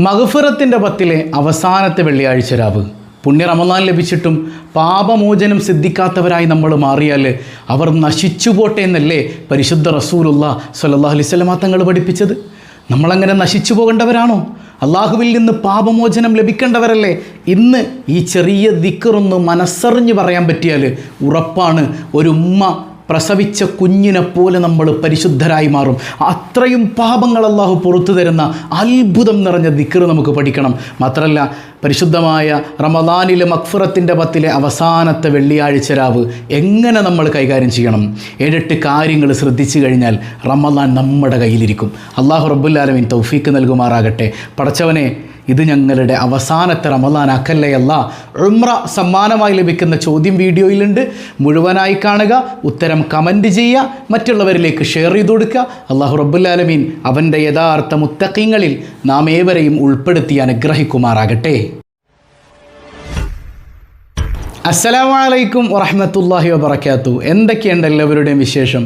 മഹഫിറത്തിന്റെ പത്തിലെ അവസാനത്തെ വെള്ളിയാഴ്ച രാവ്. പുണ്യ റമദാൻ ലഭിച്ചിട്ടും പാപമോചനം സിദ്ധിക്കാത്തവരായി നമ്മൾ മാറിയാൽ അവർ നശിച്ചു പോട്ടെ എന്നല്ലേ പരിശുദ്ധ റസൂലുള്ള സല്ലാ അലൈഹി വസല്ലമ തങ്ങൾ പഠിപ്പിച്ചത്? നമ്മളങ്ങനെ നശിച്ചു പോകേണ്ടവരാണോ? അള്ളാഹുവിൽ നിന്ന് പാപമോചനം ലഭിക്കേണ്ടവരല്ലേ? ഇന്ന് ഈ ചെറിയ ദിക്കറൊന്ന് മനസ്സറിഞ്ഞ് പറയാൻ പറ്റിയാൽ ഉറപ്പാണ് ഒരു ഉമ്മ പ്രസവിച്ച കുഞ്ഞിനെ പോലെ നമ്മൾ പരിശുദ്ധരായി മാറും. അത്രയും പാപങ്ങൾ അള്ളാഹു പുറത്തു തരുന്ന അത്ഭുതം നിറഞ്ഞ ദിക്കറ് നമുക്ക് പഠിക്കണം. മാത്രമല്ല പരിശുദ്ധമായ റമദാനിലെ മക്ഫുറത്തിന്റെ പത്തിലെ അവസാനത്തെ വെള്ളിയാഴ്ച രാവ് എങ്ങനെ നമ്മൾ കൈകാര്യം ചെയ്യണം? ഏഴെട്ട് കാര്യങ്ങൾ ശ്രദ്ധിച്ചു കഴിഞ്ഞാൽ റമദാൻ നമ്മുടെ കയ്യിലിരിക്കും. അള്ളാഹു റബ്ബുല്ലാലമീൻ തൗഫീക്ക് നൽകുമാറാകട്ടെ. പടച്ചവനെ ഇത് ഞങ്ങളുടെ അവസാനത്തെ റമദാൻ അല്ല? ഉമ്ര സമ്മാനമായി ലഭിക്കുന്ന ചോദ്യം വീഡിയോയിലുണ്ട്. മുഴുവനായി കാണുക ഉത്തരം കമന്റ് ചെയ്യുക മറ്റുള്ളവരിലേക്ക് ഷെയർ ചെയ്ത് കൊടുക്കുക. അള്ളാഹു റബ്ബുല്ലാലമീൻ അവന്റെ യഥാർത്ഥ മുത്തക്കിങ്ങളിൽ നാം ഏവരെയും ഉൾപ്പെടുത്തി അനുഗ്രഹിക്കുമാറാകട്ടെ. അസ്സലാമു അലൈക്കും വറഹമത്തല്ലാഹി വബർക്കാത്തു എന്തൊക്കെയുണ്ട് എല്ലാവരുടെയും വിശേഷം?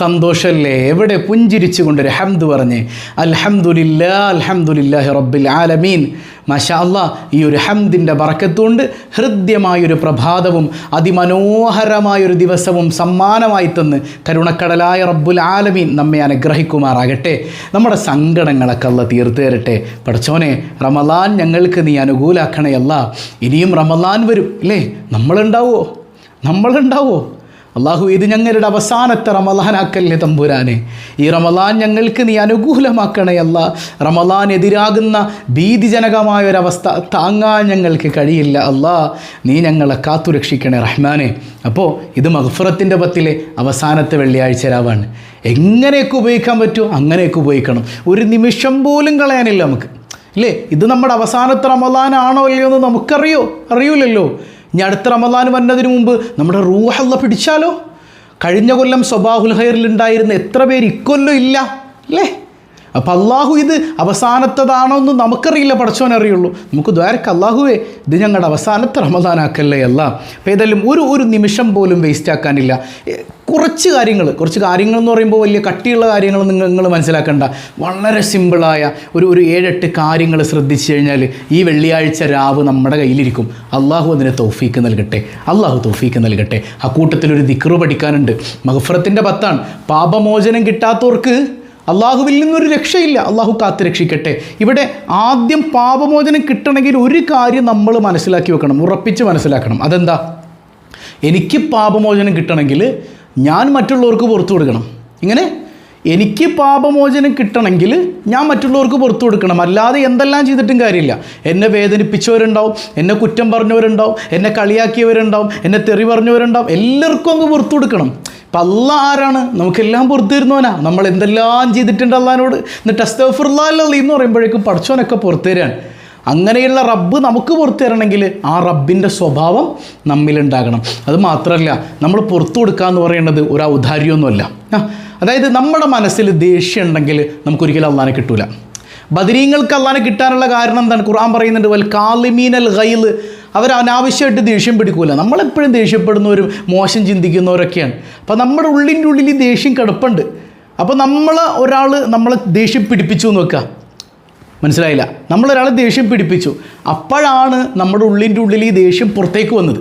സന്തോഷമല്ലേ എവിടെ പുഞ്ചിരിച്ചുകൊണ്ട് ഹംദ് പറഞ്ഞ് അൽഹംദുലില്ലാ അൽഹംദുലില്ലാഹി റബ്ബിൽ ആലമീൻ. മാഷാ അല്ലാ ഈ ഒരു ഹംദിന്റെ ബറക്കത്തുകൊണ്ട് ഹൃദ്യമായൊരു പ്രഭാതവും അതിമനോഹരമായൊരു ദിവസവും സമ്മാനമായി തന്ന് കരുണക്കടലായ റബ്ബുൽ ആലമീൻ നമ്മെ അനുഗ്രഹിക്കുമാറാകട്ടെ. നമ്മുടെ സങ്കടങ്ങളൊക്കെ അല്ല തീർത്തു തരട്ടെ. പഠിച്ചോനെ റമലാൻ ഞങ്ങൾക്ക് നീ അനുകൂലാക്കണേ അല്ല. ഇനിയും റമലാൻ വരും അല്ലേ നമ്മളുണ്ടാവോ? നമ്മളുണ്ടാവോ? അള്ളാഹു ഇത് ഞങ്ങളുടെ അവസാനത്തെ റമലാനാക്കല്ലേ തമ്പുരാനെ. ഈ റമലാൻ ഞങ്ങൾക്ക് നീ അനുകൂലമാക്കണേ അല്ല. റമലാൻ എതിരാകുന്ന ഭീതിജനകമായ ഒരവസ്ഥ താങ്ങാൻ ഞങ്ങൾക്ക് കഴിയില്ല അല്ലാ. നീ ഞങ്ങളെ കാത്തുരക്ഷിക്കണേ റഹ്മാനെ. അപ്പോൾ ഇത് മഹഫുറത്തിന്റെ പത്തിലെ അവസാനത്തെ വെള്ളിയാഴ്ച രാവാണ്. എങ്ങനെയൊക്കെ ഉപയോഗിക്കാൻ പറ്റുമോ അങ്ങനെയൊക്കെ ഉപയോഗിക്കണം. ഒരു നിമിഷം പോലും കളയാനില്ല നമുക്ക്. ഇല്ലേ? ഇത് നമ്മുടെ അവസാനത്തെ റമലാനാണോ അല്ലയോ എന്ന് നമുക്കറിയോ? അറിയൂലല്ലോ. ഇനി അടുത്ത റമദാൻ വരുന്നതിന് മുമ്പ് നമ്മുടെ റൂഹല്ല പിടിച്ചാലോ? കഴിഞ്ഞ കൊല്ലം സ്വബാഹുൽ ഹൈറിൽ ഉണ്ടായിരുന്ന എത്ര പേര് ഇക്കൊല്ലം ഇല്ല അല്ലേ? അപ്പോൾ അള്ളാഹു ഇത് അവസാനത്തതാണോ എന്ന് നമുക്കറിയില്ല പഠിച്ചവനറിയുള്ളൂ നമുക്ക് ദ്വാരക്ക് അള്ളാഹുവേ ഇത് ഞങ്ങളുടെ അവസാനത്തെ റമദാനാക്കല്ലേ അല്ല. അപ്പോൾ ഏതായാലും ഒരു ഒരു നിമിഷം പോലും വേസ്റ്റ് ആക്കാനില്ല. കുറച്ച് കാര്യങ്ങൾ കുറച്ച് കാര്യങ്ങൾ എന്ന് പറയുമ്പോൾ വലിയ കട്ടിയുള്ള കാര്യങ്ങൾ നിങ്ങൾ നിങ്ങൾ മനസ്സിലാക്കേണ്ട. വളരെ സിമ്പിളായ ഒരു ഒരു ഏഴെട്ട് കാര്യങ്ങൾ ശ്രദ്ധിച്ചു കഴിഞ്ഞാൽ ഈ വെള്ളിയാഴ്ച രാവ് നമ്മുടെ കയ്യിലിരിക്കും. അള്ളാഹു അതിനെ തൗഫീക്ക് നൽകട്ടെ. അള്ളാഹു തൗഫീക്ക് നൽകട്ടെ. ആ കൂട്ടത്തിൽ ഒരു ദിക്റ് പഠിക്കാനുണ്ട്. മഹഫറത്തിന്റെ പത്താണ്. പാപമോചനം കിട്ടാത്തവർക്ക് അള്ളാഹുവിൽ നിന്നൊരു രക്ഷയില്ല. അള്ളാഹു കാത്ത് രക്ഷിക്കട്ടെ. ഇവിടെ ആദ്യം പാപമോചനം കിട്ടണമെങ്കിൽ ഒരു കാര്യം നമ്മൾ മനസ്സിലാക്കി വെക്കണം. ഉറപ്പിച്ച് മനസ്സിലാക്കണം. അതെന്താ? എനിക്ക് പാപമോചനം കിട്ടണമെങ്കിൽ ഞാൻ മറ്റുള്ളവർക്ക് പുറത്തു കൊടുക്കണം. ഇങ്ങനെ എനിക്ക് പാപമോചനം കിട്ടണമെങ്കിൽ ഞാൻ മറ്റുള്ളവർക്ക് പുറത്തു കൊടുക്കണം. അല്ലാതെ എന്തെല്ലാം ചെയ്തിട്ടും കാര്യമില്ല. എന്നെ വേദനിപ്പിച്ചവരുണ്ടാവും എന്നെ കുറ്റം പറഞ്ഞവരുണ്ടാവും എന്നെ കളിയാക്കിയവരുണ്ടാവും എന്നെ തെറി പറഞ്ഞവരുണ്ടാവും. എല്ലാവർക്കും അങ്ങ് പുറത്തു കൊടുക്കണം. അപ്പം അല്ല ആരാണ്? നമുക്കെല്ലാം പുറത്തു തരുന്നവനാ നമ്മൾ എന്തെല്ലാം ചെയ്തിട്ടുണ്ട് അള്ളഹാനോട് എന്നിട്ട് അസ്തഫുർലാല്ലോ എന്ന് പറയുമ്പോഴേക്കും പഠിച്ചവനൊക്കെ പുറത്തു തരാൻ അങ്ങനെയുള്ള റബ്ബ് നമുക്ക് പുറത്തു തരണമെങ്കിൽ ആ റബ്ബിന്റെ സ്വഭാവം നമ്മിലുണ്ടാകണം. അത് മാത്രമല്ല നമ്മൾ പുറത്തു കൊടുക്കുക എന്ന് പറയുന്നത് ഒരു ഔദാര്യമൊന്നുമല്ല. അതായത് നമ്മുടെ മനസ്സിൽ ദേഷ്യം ഉണ്ടെങ്കിൽ നമുക്കൊരിക്കലും അള്ളാനെ കിട്ടൂല. ബദരീങ്ങൾക്ക് അള്ളാനെ കിട്ടാനുള്ള കാരണം എന്താണ്? ഖുർആൻ പറയുന്നുണ്ട് വൽ കാലിമീനൽ ഗൈൽ. അവർ അനാവശ്യമായിട്ട് ദേഷ്യം പിടിക്കൂല. നമ്മളെപ്പോഴും ദേഷ്യപ്പെടുന്നവരും മോശം ചിന്തിക്കുന്നവരൊക്കെയാണ്. അപ്പോൾ നമ്മുടെ ഉള്ളിന്റെ ഉള്ളിൽ ദേഷ്യം കിടപ്പുണ്ട്. അപ്പോൾ നമ്മൾ ഒരാൾ നമ്മളെ ദേഷ്യം പിടിപ്പിച്ചു എന്ന് വെക്കുക. മനസ്സിലായില്ല. നമ്മളൊരാളെ ദേഷ്യം പിടിപ്പിച്ചു. അപ്പോഴാണ് നമ്മുടെ ഉള്ളിന്റെ ഉള്ളിൽ ഈ ദേഷ്യം പുറത്തേക്ക് വന്നത്.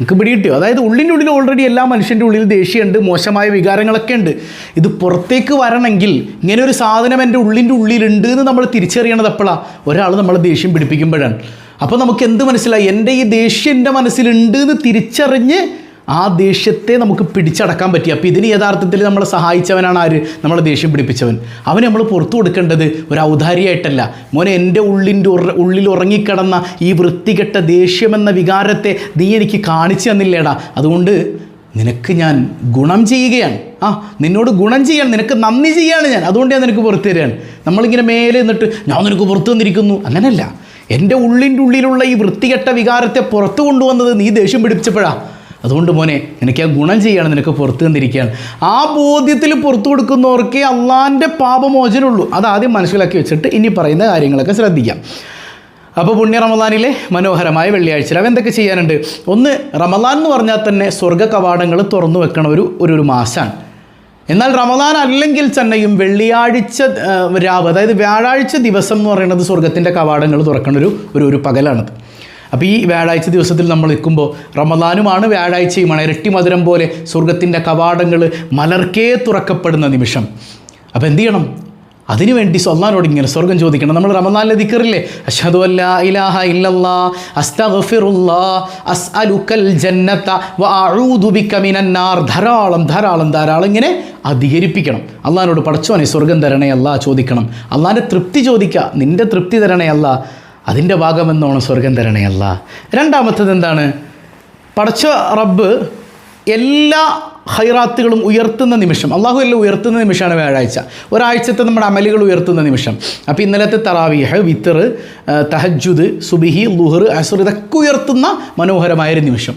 നമുക്ക് പിടികിട്ടിയോ? അതായത് ഉള്ളിന്റെ ഉള്ളിൽ ഓൾറെഡി എല്ലാ മനുഷ്യന്റെ ഉള്ളിൽ ദേഷ്യമുണ്ട് മോശമായ വികാരങ്ങളൊക്കെ ഉണ്ട്. ഇത് പുറത്തേക്ക് വരണമെങ്കിൽ ഇങ്ങനെ ഒരു സാധനം എന്റെ ഉള്ളിന്റെ ഉള്ളിലുണ്ട് എന്ന് നമ്മൾ തിരിച്ചറിയണത് എപ്പോഴാണ് ഒരാൾ നമ്മളെ ദേഷ്യം പിടിപ്പിക്കുമ്പോഴാണ്. അപ്പോൾ നമുക്ക് എന്ത് മനസ്സിലായി? എന്റെ ഈ ദേഷ്യം എന്റെ മനസ്സിലുണ്ട് എന്ന് തിരിച്ചറിഞ്ഞ് ആ ദേഷ്യത്തെ നമുക്ക് പിടിച്ചടക്കാൻ പറ്റി. അപ്പോൾ ഇതിന് യഥാർത്ഥത്തിൽ നമ്മളെ സഹായിച്ചവനാണ് ആര്? നമ്മളെ ദേഷ്യം പിടിപ്പിച്ചവൻ. അവന് നമ്മൾ പുറത്തു കൊടുക്കേണ്ടത് ഒരു ഔദാരിയായിട്ടല്ല മോനെ എന്റെ ഉള്ളിന്റെ ഉറ ഉള്ളിൽ ഉറങ്ങിക്കിടന്ന ഈ വൃത്തികെട്ട ദേഷ്യമെന്ന വികാരത്തെ നീ എനിക്ക് കാണിച്ചു തന്നില്ലേടാ. അതുകൊണ്ട് നിനക്ക് ഞാൻ ഗുണം ചെയ്യുകയാണ്. ആ നിന്നോട് ഗുണം ചെയ്യാൻ നിനക്ക് നന്ദി ചെയ്യാണ് ഞാൻ. അതുകൊണ്ട് ഞാൻ നിനക്ക് പുറത്തു തരികയാണ്. നമ്മളിങ്ങനെ മേലെ നിന്നിട്ട് ഞാൻ നിനക്ക് പുറത്തു വന്നിരിക്കുന്നു. അങ്ങനെയല്ല എന്റെ ഉള്ളിന്റെ ഉള്ളിലുള്ള ഈ വൃത്തികെട്ട വികാരത്തെ പുറത്തു കൊണ്ടുവന്നത് നീ ദേഷ്യം പിടിപ്പിച്ചപ്പോഴാണ് അതുകൊണ്ട് മോനെ നിനക്ക് ആ ഗുണം ചെയ്യാണ് നിനക്ക് പുറത്തു തന്നിരിക്കുകയാണ് ആ ബോധ്യത്തിൽ പുറത്തു കൊടുക്കുന്നവർക്കേ അള്ളാന്റെ പാപമോചനമുള്ളൂ. അത് ആദ്യം മനസ്സിലാക്കി വെച്ചിട്ട് ഇനി പറയുന്ന കാര്യങ്ങളൊക്കെ ശ്രദ്ധിക്കാം. അപ്പോൾ പുണ്യ റമദാനിലെ മനോഹരമായ വെള്ളിയാഴ്ച അവ എന്തൊക്കെ ചെയ്യാനുണ്ട്? ഒന്ന് റമദാൻ എന്ന് പറഞ്ഞാൽ തന്നെ സ്വർഗ കവാടങ്ങൾ തുറന്നു വെക്കണ ഒരു ഒരു മാസമാണ് എന്നാൽ റമദാൻ അല്ലെങ്കിൽ തന്നെയും വെള്ളിയാഴ്ച രാവ് അതായത് വ്യാഴാഴ്ച ദിവസം എന്ന് പറയുന്നത് സ്വർഗത്തിന്റെ കവാടങ്ങൾ തുറക്കുന്ന ഒരു ഒരു പകലാണത്. അപ്പോൾ ഈ വ്യാഴാഴ്ച ദിവസത്തിൽ നമ്മൾ നിൽക്കുമ്പോൾ റമദാനുമാണ് വ്യാഴാഴ്ചയുമാണ് ഇരട്ടി മധുരം പോലെ സ്വർഗത്തിന്റെ കവാടങ്ങൾ മലർക്കേ തുറക്കപ്പെടുന്ന നിമിഷം. അപ്പോൾ എന്ത് ചെയ്യണം? അതിനുവേണ്ടി സ്വല്ലാനോട് ഇങ്ങനെ സ്വർഗം ചോദിക്കണം. നമ്മൾ റമദാനിലെ ദിക്കറില്ലേ? അഷ്ഹദു അല്ലാ ഇലാഹ അസ്അലുക്കൽ ജന്നത ബിക മിനന്നാർ ധാരാളം ധാരാളം ധാരാളം ഇങ്ങനെ അധികരിപ്പിക്കണം. അള്ളഹാനോട് പടച്ചോനെ സ്വർഗം തരണേ അല്ല ചോദിക്കണം. അള്ളാഹിന്റെ തൃപ്തി ചോദിക്കുക നിന്റെ തൃപ്തി തരണേ അല്ല. അതിന്റെ ഭാഗമെന്നോണം സ്വർഗം തരണയല്ല രണ്ടാമത്തത് എന്താണ്? പടച്ച റബ്ബ് എല്ലാ ഹൈറാത്തുകളും ഉയർത്തുന്ന നിമിഷം അള്ളാഹു എല്ലാം ഉയർത്തുന്ന നിമിഷമാണ് വ്യാഴാഴ്ച. ഒരാഴ്ചത്തെ നമ്മുടെ അമലുകൾ ഉയർത്തുന്ന നിമിഷം. അപ്പോൾ ഇന്നലത്തെ തറാവീഹ് വിത്തർ തഹജുദ് സുബിഹി ലുഹർ അസുർ ഇതൊക്കെ ഉയർത്തുന്ന മനോഹരമായൊരു നിമിഷം.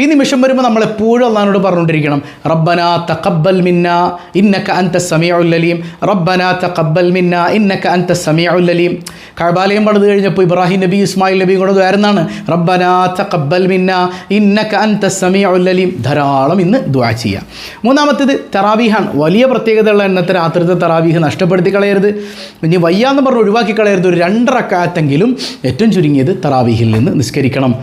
ഈ നിമിഷം വരുമ്പോൾ നമ്മൾ എപ്പോഴും അള്ളഹാനോട് പറഞ്ഞുകൊണ്ടിരിക്കണം. റബ്ബന തഖബ്ബൽ മിന്ന ഇന്നക്ക അന്ത സമീഉൽ അലീം. റബ്ബന തഖബ്ബൽ മിന്ന ഇന്നക്ക അന്ത സമീഉൽ അലീം. കഅബാലയം പണിത് കഴിഞ്ഞപ്പോൾ ഇബ്രാഹിം നബി ഇസ്മായിൽ നബി കൂടെ വേറെന്നാണ് റബ്ബന തഖബ്ബൽ മിന്ന ഇന്നക്ക അന്ത സമീഉൽ അലീം. ധാരാളം ഇന്ന് ദുആ ചെയ്യാം. മൂന്നാമത്തേത് തറാവീഹാണ്. വലിയ പ്രത്യേകതയുള്ള എണ്ണത്തെ രാത്രിത്തെ തറാവീഹ് നഷ്ടപ്പെടുത്തി കളയരുത്. ഇനി വയ്യാന്ന് പറഞ്ഞ് ഒഴിവാക്കി കളയരുത്. ഒരു രണ്ടറക്കാത്തെങ്കിലും ഏറ്റവും ചുരുങ്ങിയത് തറാവീഹിൽ നിന്ന് നിസ്കരിക്കണം.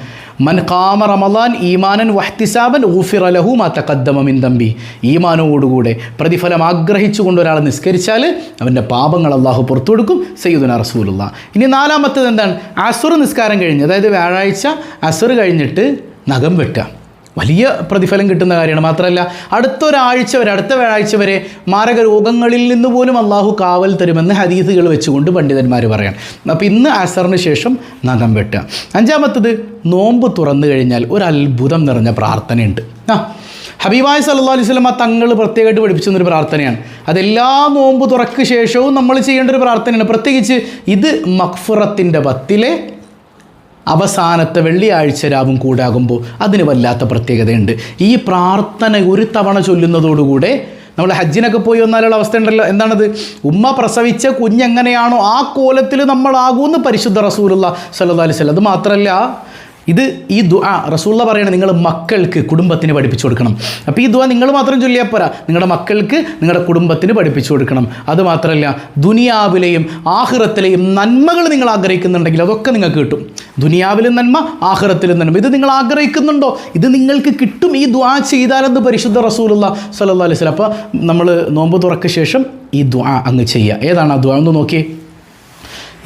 മൻ കാമ റമദാൻ ഈമാനൻ വഹ്തിസാബൻ ഊഫിർ ലഹു മാ തഖദ്ദമ മിൻ ദംബി. ഈമാനോടുകൂടെ പ്രതിഫലം ആഗ്രഹിച്ചുകൊണ്ട് ഒരാൾ നിസ്കരിച്ചാൽ അവന്റെ പാപങ്ങൾ അള്ളാഹു പുറത്തു കൊടുക്കും സയ്യിദുന റസൂലുള്ള. ഇനി നാലാമത്തത് എന്താണ്? അസുർ നിസ്കാരം കഴിഞ്ഞ് അതായത് വ്യാഴാഴ്ച അസുർ കഴിഞ്ഞിട്ട് നഖം വെട്ടുക. വലിയ പ്രതിഫലം കിട്ടുന്ന കാര്യമാണ്. മാത്രമല്ല അടുത്തൊരാഴ്ച വരെ അടുത്ത വ്യാഴാഴ്ച വരെ മാരക രോഗങ്ങളിൽ നിന്ന് പോലും അള്ളാഹു കാവൽ തരുമെന്ന് ഹദീസുകൾ വെച്ചുകൊണ്ട് പണ്ഡിതന്മാർ പറയാണ്. അപ്പോൾ ഇന്ന് അസറിന് ശേഷം നഖം വെട്ടുക. അഞ്ചാമത്തത് നോമ്പ് തുറന്നു കഴിഞ്ഞാൽ ഒരു അത്ഭുതം നിറഞ്ഞ പ്രാർത്ഥനയുണ്ട്. ആ ഹബീബായ് സല്ലാ അലൈഹി സ്വലമ തങ്ങൾ പ്രത്യേകമായിട്ട് പഠിപ്പിച്ചൊരു പ്രാർത്ഥനയാണ്. അതെല്ലാ നോമ്പ് തുറക്ക് ശേഷവും നമ്മൾ ചെയ്യേണ്ട ഒരു പ്രാർത്ഥനയാണ്. പ്രത്യേകിച്ച് ഇത് മക്ഫുറത്തിന്റെ പത്തിലെ അവസാനത്തെ വെള്ളിയാഴ്ച രാവും കൂടാകുമ്പോൾ അതിന് വല്ലാത്ത പ്രത്യേകതയുണ്ട്. ഈ പ്രാർത്ഥന ഒരു തവണ ചൊല്ലുന്നതോടുകൂടെ നമ്മൾ ഹജ്ജിനൊക്കെ പോയി വന്നാലുള്ള അവസ്ഥ ഉണ്ടല്ലോ. എന്താണത്? ഉമ്മ പ്രസവിച്ച കുഞ്ഞെങ്ങനെയാണോ ആ കോലത്തിൽ നമ്മളാകുമെന്ന് പരിശുദ്ധ റസൂലുള്ള സല്ലു അലൈഹി സ്വലം അത് മാത്രമല്ല ഇത് ഈ ദുആ റസൂള്ള പറയണത് നിങ്ങൾ മക്കൾക്ക് കുടുംബത്തിന് പഠിപ്പിച്ചു കൊടുക്കണം. അപ്പോൾ ഈ ദുആ നിങ്ങൾ മാത്രം ചൊല്ലിയാൽ പോരാ. നിങ്ങളുടെ മക്കൾക്ക് നിങ്ങളുടെ കുടുംബത്തിന് പഠിപ്പിച്ചു കൊടുക്കണം. അതുമാത്രമല്ല ദുനിയാവിലെയും ആഹ്റത്തിലെയും നന്മകൾ നിങ്ങൾ ആഗ്രഹിക്കുന്നുണ്ടെങ്കിൽ അതൊക്കെ നിങ്ങൾക്ക് കിട്ടും. ദുനിയാവിലും നന്മ ആഹ്റത്തിലും നന്മ ഇത് നിങ്ങൾ ആഗ്രഹിക്കുന്നുണ്ടോ? ഇത് നിങ്ങൾക്ക് കിട്ടും. ഈ ദുആ ചെയ്താലെന്ന് പരിശുദ്ധ റസൂലുള്ള സല്ലാ അലൈഹി വസല്ലം. അപ്പോൾ നമ്മൾ നോമ്പ് തുറക്ക ശേഷം ഈ ദുആ അങ്ങ് ചെയ്യുക ഏതാണ് ആ ദുആ? ഒന്ന് നോക്കിയേ.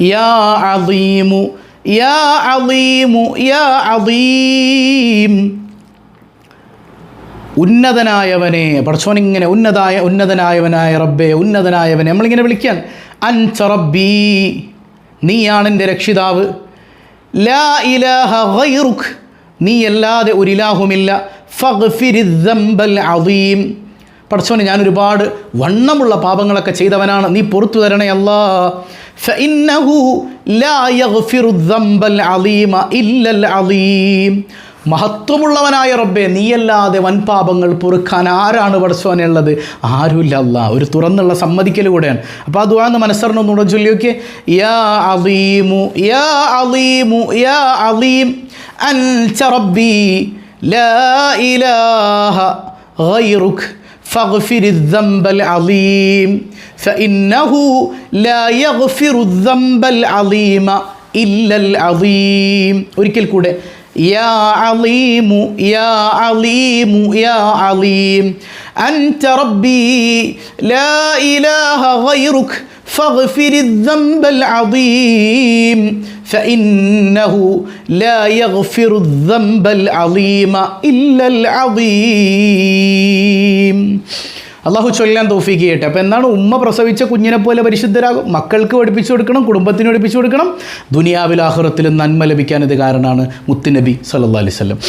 യാ അളീമു ഉന്നതനായവനെ പടച്ചോനിങ്ങനെ ഉന്നതായ ഉന്നതനായവനായ റബ്ബെ ഉന്നതനായവനെ നമ്മളിങ്ങനെ വിളിക്കാൻ. അൻച റബ്ബി നീയാണ് എന്റെ രക്ഷിതാവ്. ലാ ഇലാഹ ഗൈറുക് നീ അല്ലാതെ ഒരു ഇലാഹുമില്ല ഫഗ്ഫിരി ദംബൽ പഠിച്ചോനെ ഞാൻ ഒരുപാട് വണ്ണമുള്ള പാപങ്ങളൊക്കെ ചെയ്തവനാണ്. നീ പുറത്തു തരണേ അല്ലാ. മഹത്വമുള്ളവനായ റബ്ബെ നീയല്ലാതെ വൻപാപങ്ങൾ പൊറുക്കാൻ ആരാണ് പടച്ചോനുള്ളത് ആരുമില്ല അല്ല. ഒരു തുറന്നുള്ള സമ്മതിക്കൽ കൂടെയാണ് അപ്പോൾ അത് വേണം മനസ്സറിന് ഒന്നുകൂടെ ചൊല്ലിയൊക്കെ യാ അലീമു യാ അലീമു യാ അലീം. അൻ ചറബി ലാ ഇലാഹ ഗൈറുഖ് فاغفر الذنب العظيم فإنه لا يغفر الذنب العظيم إلا العظيم ഒരിക്കൽ കൂടെ يا عليم يا عليم يا عليم أنت ربي لا إله غيرك فاغفر الذنب العظيم فإنه لا يغفر الذنب العظيم إلا العظيم അള്ളാഹു ചൊല്ലാൻ തോഫീക്ക് ചെയ്യട്ടെ അപ്പോൾ എന്താണ് ഉമ്മ പ്രസവിച്ച കുഞ്ഞിനെ പോലെ പരിശുദ്ധരാകും മക്കൾക്ക് പഠിപ്പിച്ചു കൊടുക്കണം കുടുംബത്തിന് പഠിപ്പിച്ചു കൊടുക്കണം ദുനിയാവിൽ ആഹുറത്തിലും നന്മ ലഭിക്കാൻ ഇത് കാരണമാണ് മുത്തുനബി സല്ലാ അലൈഹി സ്വലം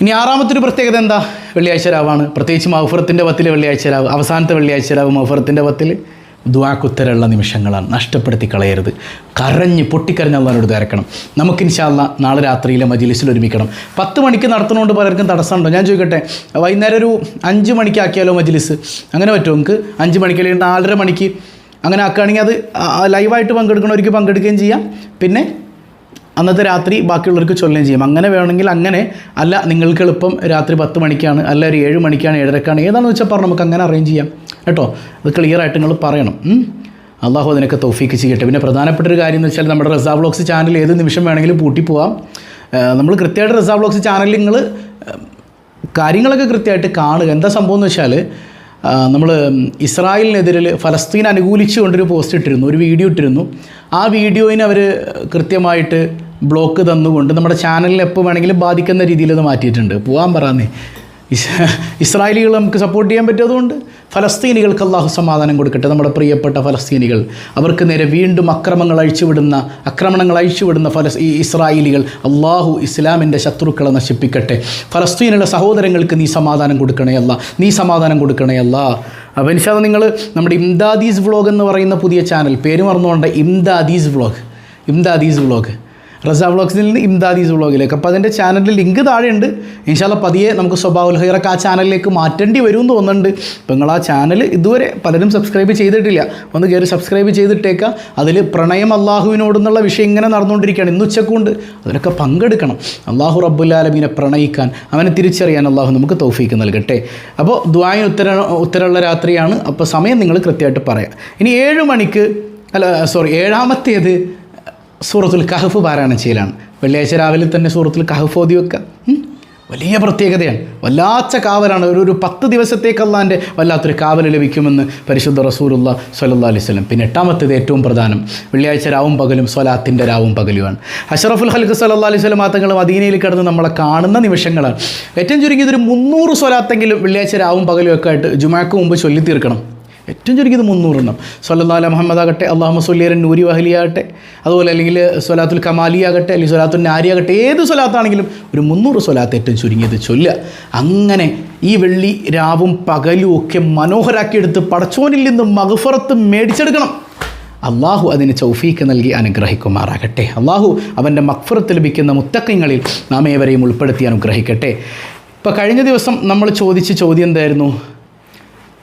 ഇനി ആറാമത്തൊരു പ്രത്യേകത എന്താ വെള്ളിയാഴ്ച രാവാണ് പ്രത്യേകിച്ച് മഹഫറത്തിൻ്റെ പത്തിൽ വെള്ളിയാഴ്ച രാവ് അവസാനത്തെ വെള്ളിയാഴ്ച രാവ് മഹഫറത്തിൻ്റെ പത്തിൽ ദ്വാക്കുത്തരമുള്ള നിമിഷങ്ങളാണ്. നഷ്ടപ്പെടുത്തി കളയരുത്. കരഞ്ഞ് പൊട്ടിക്കരഞ്ഞ് അള്ളാനോട് തിരക്കണം നമുക്ക് ഇൻഷാല്ല നാളെ രാത്രിയിലെ മജിലിസിൽ ഒരുമിക്കണം. പത്ത് മണിക്ക് നടത്തുന്നതുകൊണ്ട് പലർക്കും തടസ്സമുണ്ടോ? ഞാൻ ചോദിക്കട്ടെ. വൈകുന്നേരം ഒരു അഞ്ച് മണിക്കാക്കിയാലോ മജിലിസ്? അങ്ങനെ പറ്റുമോ നമുക്ക് അഞ്ച് മണിക്ക് അല്ലെങ്കിൽ നാലര മണിക്ക് അങ്ങനെ ആക്കുകയാണെങ്കിൽ അത് ലൈവായിട്ട് പങ്കെടുക്കണവർക്ക് പങ്കെടുക്കുകയും ചെയ്യാം. പിന്നെ അന്നത്തെ രാത്രി ബാക്കിയുള്ളവർക്ക് ചൊല്ലുകയും ചെയ്യാം. അങ്ങനെ വേണമെങ്കിൽ അങ്ങനെ അല്ല നിങ്ങൾക്ക് എളുപ്പം രാത്രി പത്ത് മണിക്കാണ് അല്ല ഒരു ഏഴ് മണിക്കാണ് ഏഴരക്കാണ് ഏതാണെന്ന് വെച്ചാൽ പറഞ്ഞു നമുക്ക് അങ്ങനെ അറേഞ്ച് ചെയ്യാം. കേട്ടോ? അത് ക്ലിയറായിട്ട് നിങ്ങൾ പറയണം? അള്ളാഹു അതിനൊക്കെ തൗഫീക്ക് ചെയ്യട്ടെ. പിന്നെ പ്രധാനപ്പെട്ട ഒരു കാര്യം എന്ന് വെച്ചാൽ നമ്മുടെ റസാ ബ്ലോക്സ് ചാനൽ ഏത് നിമിഷം വേണമെങ്കിലും പൂട്ടിപ്പോവാം നമ്മൾ കൃത്യമായിട്ട് റസാ ബ്ലോക്സ് ചാനലിൽ നിങ്ങൾ കാര്യങ്ങളൊക്കെ കൃത്യമായിട്ട് കാണുക. എന്താ സംഭവം എന്ന് വെച്ചാൽ നമ്മൾ ഇസ്രായേലിനെതിരിൽ ഫലസ്തീൻ അനുകൂലിച്ചു കൊണ്ടൊരു പോസ്റ്റ് ഇട്ടിരുന്നു. ഒരു വീഡിയോ ഇട്ടിരുന്നു. ആ വീഡിയോയിന് അവർ കൃത്യമായിട്ട് ബ്ലോക്ക് തന്നുകൊണ്ട് നമ്മുടെ ചാനലിൽ എപ്പോൾ വേണമെങ്കിലും ബാധിക്കുന്ന രീതിയിൽ അത് മാറ്റിയിട്ടുണ്ട്. പോകാൻ ഇസ് ഇസ്രായേലികൾ നമുക്ക് സപ്പോർട്ട് ചെയ്യാൻ പറ്റാത്തതുകൊണ്ട് ഫലസ്തീനികൾക്ക് അള്ളാഹു സമാധാനം കൊടുക്കട്ടെ. നമ്മുടെ പ്രിയപ്പെട്ട ഫലസ്തീനികൾ അവർക്ക് നേരെ വീണ്ടും അക്രമങ്ങൾ അഴിച്ചുവിടുന്ന ആക്രമണങ്ങൾ അഴിച്ചുവിടുന്ന ഫലസ് ഈ ഇസ്രായേലികൾ അള്ളാഹു ഇസ്ലാമിന്റെ ശത്രുക്കളെ നശിപ്പിക്കട്ടെ. ഫലസ്തീനിലെ സഹോദരങ്ങൾക്ക് നീ സമാധാനം കൊടുക്കണേ അല്ല. നീ സമാധാനം കൊടുക്കണേ അല്ല. അപ്പോൾ നിങ്ങൾ നമ്മുടെ ഇംദാദീസ് വ്ളോഗ് എന്ന് പറയുന്ന പുതിയ ചാനൽ പേര് മറന്നുകൊണ്ട് ഇംദാദീസ് വ്ളോഗ് ഇംദാദീസ് വ്ളോഗ് റസ വ്ളോഗ്സിൽ നിന്ന് ഇംദാദീസ് വ്ളോഗിലേക്ക്. അപ്പോൾ അതിന്റെ ചാനലിൽ ലിങ്ക് താഴെയുണ്ട്. ഇൻഷാല്ല പതിയെ നമുക്ക് സ്വഭാവ ഹൈറൊക്കെ ആ ചാനലിലേക്ക് മാറ്റേണ്ടി വരും എന്ന് തോന്നുന്നുണ്ട്. അപ്പോൾ നിങ്ങൾ ആ ചാനൽ ഇതുവരെ പലരും സബ്സ്ക്രൈബ് ചെയ്തിട്ടില്ല. ഒന്ന് കയറി സബ്സ്ക്രൈബ് ചെയ്തിട്ടേക്കുക അതിൽ പ്രണയം അള്ളാഹുവിനോടെന്നുള്ള വിഷയം ഇങ്ങനെ നടന്നുകൊണ്ടിരിക്കുകയാണ്. ഇന്ന് ഉച്ചക്കുണ്ട്. അതിലൊക്കെ പങ്കെടുക്കണം. അള്ളാഹു റബ്ബുല്ലാലമീനെ പ്രണയിക്കാൻ അവനെ തിരിച്ചറിയാൻ അള്ളാഹു നമുക്ക് തൗഫീക്ക് നൽകട്ടെ. അപ്പോൾ ദ്വായൻ ഉത്തര ഉത്തരമുള്ള രാത്രിയാണ്. അപ്പോൾ സമയം നിങ്ങൾ കൃത്യമായിട്ട് പറയാം. ഇനി ഏഴ് മണിക്ക് അല്ല സോറി ഏഴാമത്തേത് സൂറത്തുൽ കഹഫ് പാരായണം ചെയ്യലാണ്. വെള്ളിയാഴ്ച രാവിലെ തന്നെ സൂറത്തുൽ കഹഫ് ഓതി വെക്കുക വലിയ പ്രത്യേകതയാണ്. വല്ലാത്ത കാവലാണ്. ഒരു ഒരു പത്ത് ദിവസത്തേക്ക് അള്ളാന്റെ വല്ലാത്തൊരു കാവൽ ലഭിക്കുമെന്ന് പരിശുദ്ധ റസൂലുള്ള സ്വല്ലല്ലാ അലൈഹി സ്വലം പിന്നെ എട്ടാമത്തേത് ഏറ്റവും പ്രധാനം. വെള്ളിയാഴ്ച രാവും പകലും സ്വലാത്തിന്റെ രാവും പകലുമാണ്. അഷറഫുൽ ഹൽക്ക് സല്ലല്ലാ അലൈഹി സ്വലം മാത്തങ്ങളും മദീനയിൽ കിടന്ന് നമ്മളെ കാണുന്ന നിമിഷങ്ങളാണ്. ഏറ്റവും ചുരുങ്ങിയത് ഒരു മുന്നൂറ് സ്വലാത്തെങ്കിലും വെള്ളിയാഴ്ച രാവും പകലും ഒക്കെ ആയിട്ട് ജുമാക്ക് മുമ്പ് ചൊല്ലി തീർക്കണം ഏറ്റവും ചുരുക്കിയത് മുന്നൂറെണ്ണം. സൊല്ലാല മുഹമ്മദ് ആകട്ടെ അള്ളാഹു സുല്ലിയരൻ നൂരി വഹലി ആകട്ടെ അതുപോലെ അല്ലെങ്കിൽ സൊലാത്തുൽ കമാലി ആകട്ടെ അല്ലെങ്കിൽ സൊലാത്തുൽ നാരി ആകട്ടെ ഏത് സ്വലാത്താണെങ്കിലും ഒരു മുന്നൂറ് സ്വലാത്ത് ഏറ്റവും ചുരുങ്ങിയത് ചൊല്ലുക. അങ്ങനെ ഈ വെള്ളി രാവും പകലും ഒക്കെ മനോഹരാക്കിയെടുത്ത് പടച്ചോനിൽ നിന്ന് മകഫറത്ത് മേടിച്ചെടുക്കണം. അള്ളാഹു അതിന് ചൗഫീക്ക് നൽകി അനുഗ്രഹിക്കുമാറാകട്ടെ. അള്ളാഹു അവന്റെ മക്ഫറത്ത് ലഭിക്കുന്ന മുത്തക്കങ്ങളിൽ നാം ഏവരെയും ഉൾപ്പെടുത്തി അനുഗ്രഹിക്കട്ടെ. ഇപ്പോൾ കഴിഞ്ഞ ദിവസം നമ്മൾ ചോദിച്ച ചോദ്യം എന്തായിരുന്നു?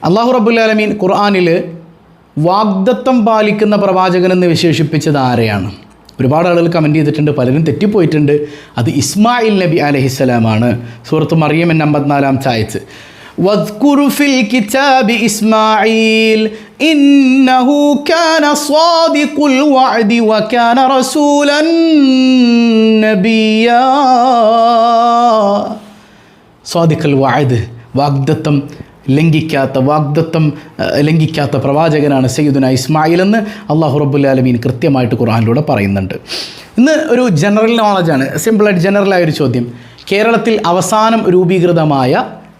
അള്ളാഹു റബ്ബുല്ലാലമീൻ ഖുർആാനിൽ വാഗ്ദത്തം പാലിക്കുന്ന പ്രവാചകൻ എന്ന് വിശേഷിപ്പിച്ചത് ആരെയാണ് ഒരുപാട് ആളുകൾ കമൻറ്റ് ചെയ്തിട്ടുണ്ട് പലരും തെറ്റിപ്പോയിട്ടുണ്ട് അത് ഇസ്മായിൽ നബി അലഹിസ്സലാമാണ് സൂറത്ത് മറിയം എന്ന അമ്പത്തിനാലാം ചായച്ച് واذكر في الكتاب إسماعيل إنه كان صادق الوعد وكان رسولا نبيا സ്വാദിഖൽ വായത് വാഗ്ദത്തം ലംഘിക്കാത്ത വാഗ്ദത്തം അഹ്, ലംഘിക്കാത്ത പ്രവാചകനാണ് സയ്യിദുന ഇസ്മായിൽ എന്ന് അള്ളാഹു റബ്ബുല്ലാലമീൻ കൃത്യമായിട്ട് ഖുർആനിലൂടെ പറയുന്നുണ്ട്. ഇന്ന് ഒരു ജനറൽ നോളജാണ് സിമ്പിളായിട്ട് ജനറലായ ഒരു ചോദ്യം. കേരളത്തിൽ അവസാനം രൂപീകൃതമായ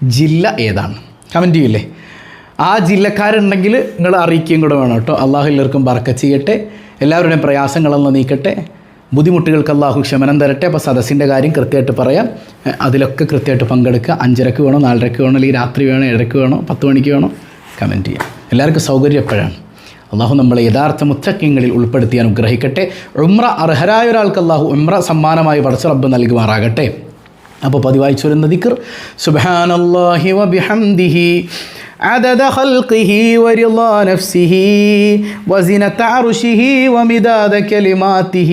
ജില്ല ഏതാണ്? കമന്റ് ചെയ്യില്ലേ ആ ജില്ലക്കാരുണ്ടെങ്കിൽ നിങ്ങൾ അറിയിക്കുകയും കൂടെ വേണം കേട്ടോ. അള്ളാഹു എല്ലാവർക്കും ബർക്ക ചെയ്യട്ടെ. എല്ലാവരുടെയും പ്രയാസങ്ങളെന്ന് നീക്കട്ടെ. ബുദ്ധിമുട്ടുകൾക്ക് അള്ളാഹു ക്ഷമനം തരട്ടെ. അപ്പോൾ സദസ്സിന്റെ കാര്യം കൃത്യമായിട്ട് പറയാം. അതിലൊക്കെ കൃത്യമായിട്ട് പങ്കെടുക്കുക. അഞ്ചരക്ക് വേണോ നാലരക്ക് വേണോ അല്ലെങ്കിൽ രാത്രി വേണോ ഏഴരക്ക് വേണോ പത്ത് മണിക്ക് വേണോ കമന്റ് ചെയ്യാം. എല്ലാവർക്കും സൗകര്യം എപ്പോഴാണ്? അള്ളാഹു നമ്മളെ യഥാർത്ഥ മുത്തക്യങ്ങളിൽ ഉൾപ്പെടുത്തി അനുഗ്രഹിക്കട്ടെ. ഉമ്ര അർഹരായ ഒരാൾക്ക് അള്ളാഹു ഉമ്ര സമ്മാനമായി പടച്ച റബ്ബ് നൽകുമാറാകട്ടെ. അപ്പോൾ പതിവായി ചൊല്ലുന്ന ദിക്ർ സുബ്ഹാനല്ലാഹി വബിഹംദിഹി عدد خلقه ورضا نفسه وزنة عرشه ومداد كلماته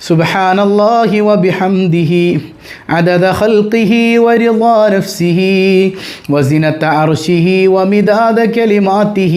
سبحان الله وبحمده عدد خلقه ورضا نفسه وزنة عرشه ومداد كلماته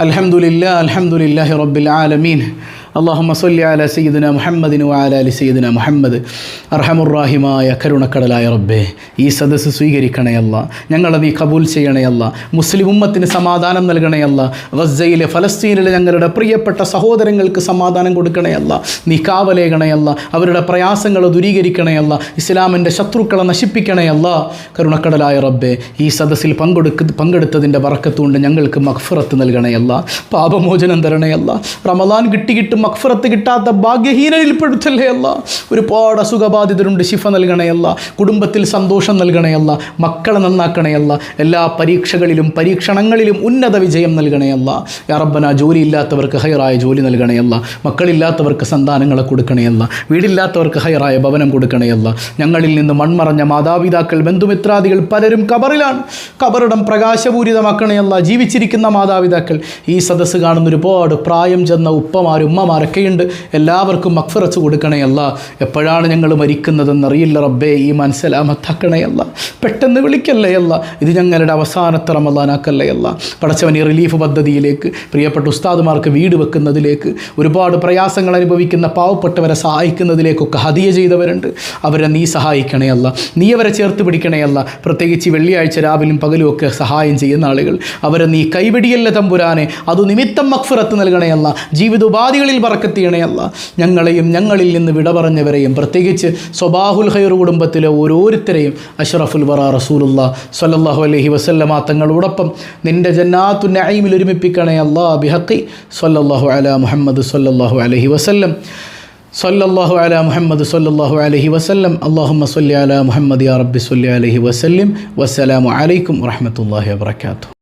الحمد لله الحمد لله رب العالمين اللهم صل على سيدنا محمد وعلى ال سيدنا محمد അർഹമുറാഹിമായ കരുണക്കടലായ റബ്ബേ ഈ സദസ്സ് സ്വീകരിക്കണയല്ല ഞങ്ങളെ നീ കബൂൽ ചെയ്യണയല്ല മുസ്ലിം ഉമ്മത്തിന് സമാധാനം നൽകണയല്ല ഗസയിലെ ഫലസ്തീനിലെ ഞങ്ങളുടെ പ്രിയപ്പെട്ട സഹോദരങ്ങൾക്ക് സമാധാനം കൊടുക്കണയല്ല നീ കാവലേകണയല്ല അവരുടെ പ്രയാസങ്ങൾ ദൂരീകരിക്കണയല്ല ഇസ്ലാമിൻ്റെ ശത്രുക്കളെ നശിപ്പിക്കണയല്ല കരുണക്കടലായ റബ്ബേ ഈ സദസ്സിൽ പങ്കെടുക്ക പങ്കെടുത്തതിൻ്റെ വറക്കത്തുകൊണ്ട് ഞങ്ങൾക്ക് മഖ്ഫറത്ത് നൽകണയല്ല പാപമോചനം തരണയല്ല റമദാൻ കിട്ടും മക്ഫറത്ത് കിട്ടാത്ത ഭാഗ്യഹീനയിൽപ്പെടുത്തല്ലേ അല്ല ഒരുപാട് അസുഖബാധിതരുണ്ട് ശിഫ നൽകണയല്ല കുടുംബത്തിൽ സന്തോഷം നൽകണയല്ല മക്കളെ നന്നാക്കണയല്ല എല്ലാ പരീക്ഷകളിലും പരീക്ഷണങ്ങളിലും ഉന്നത വിജയം നൽകണയല്ല യാറബന ജോലിയില്ലാത്തവർക്ക് ഹയറായ ജോലി നൽകണയല്ല മക്കളില്ലാത്തവർക്ക് സന്താനങ്ങളെ കൊടുക്കണയല്ല വീടില്ലാത്തവർക്ക് ഹയറായ ഭവനം കൊടുക്കണയല്ല ഞങ്ങളിൽ നിന്ന് മൺമറഞ്ഞ മാതാപിതാക്കൾ ബന്ധുമിത്രാദികൾ പലരും കബറിലാണ്. കബറിടം പ്രകാശപൂരിതമാക്കണയല്ല ജീവിച്ചിരിക്കുന്ന മാതാപിതാക്കൾ ഈ സദസ്സ് കാണുന്ന ഒരുപാട് പ്രായം ചെന്ന ഉപ്പമാർ ഉമ്മമാരൊക്കെയുണ്ട് എല്ലാവർക്കും മക്ഫറച്ച് കൊടുക്കണയല്ല എപ്പോഴാണ് ഞങ്ങൾ മരിക്കുന്നതെന്നറിയില്ല റബ്ബേ ഈ മനസ്സലാമത്താക്കണയല്ല പെട്ടെന്ന് വിളിക്കല്ലേ അല്ല. ഇത് ഞങ്ങളുടെ അവസാനത്തെ റമദാനാക്കല്ലേ അല്ല. ഈ റിലീഫ് പദ്ധതിയിലേക്ക് പ്രിയപ്പെട്ട ഉസ്താദുമാർക്ക് വീട് വെക്കുന്നതിലേക്ക് ഒരുപാട് പ്രയാസങ്ങൾ അനുഭവിക്കുന്ന പാവപ്പെട്ടവരെ സഹായിക്കുന്നതിലേക്കൊക്കെ ഹതിയ ചെയ്തവരുണ്ട്. അവരെ നീ സഹായിക്കണേ അല്ല. നീ അവരെ ചേർത്ത് പിടിക്കണേ അല്ല. പ്രത്യേകിച്ച് വെള്ളിയാഴ്ച രാവിലും പകലും ഒക്കെ സഹായം ചെയ്യുന്ന ആളുകൾ. അവരെ നീ കൈപിടിയല്ല തമ്പുരാനെ? അത് നിമിത്തം മക്ഫിറത്ത് നൽകണേ അല്ല. ജീവിതോപാധികളിൽ പറക്കെത്തിയണേ അല്ല. ഞങ്ങളെയും ഞങ്ങളിൽ നിന്ന് വിട പറഞ്ഞവരെയും പ്രത്യേകിച്ച് സ്വബാഹുൽ ഹൈർ കുടുംബത്തിലെ ഓരോരുത്തരെയും അഷ്റഫുൽ വറ റസൂലുള്ള സല്ലല്ലാഹു അലൈഹി വസല്ലമ തങ്ങളോടൊപ്പം നിന്റെ ജന്നാത്തു നഈമിൽ ഒരുമിപ്പിക്കണേ അല്ലാ ബിഹഖി സല്ലല്ലാഹു അലാ മുഹമ്മദ് സല്ലല്ലാഹു അലൈഹി വസല്ലം. സല്ലല്ലാഹു അലാ മുഹമ്മദ് സല്ലല്ലാഹു അലൈഹി വസല്ലം. അല്ലാഹുമ്മ സല്ലി അലാ മുഹമ്മദ് യാ റബ്ബി സല്ലി അലൈഹി വസല്ലം. വസ്സലാമു അലൈക്കും വറഹമത്തല്ലാഹി വബറകാതുഹു.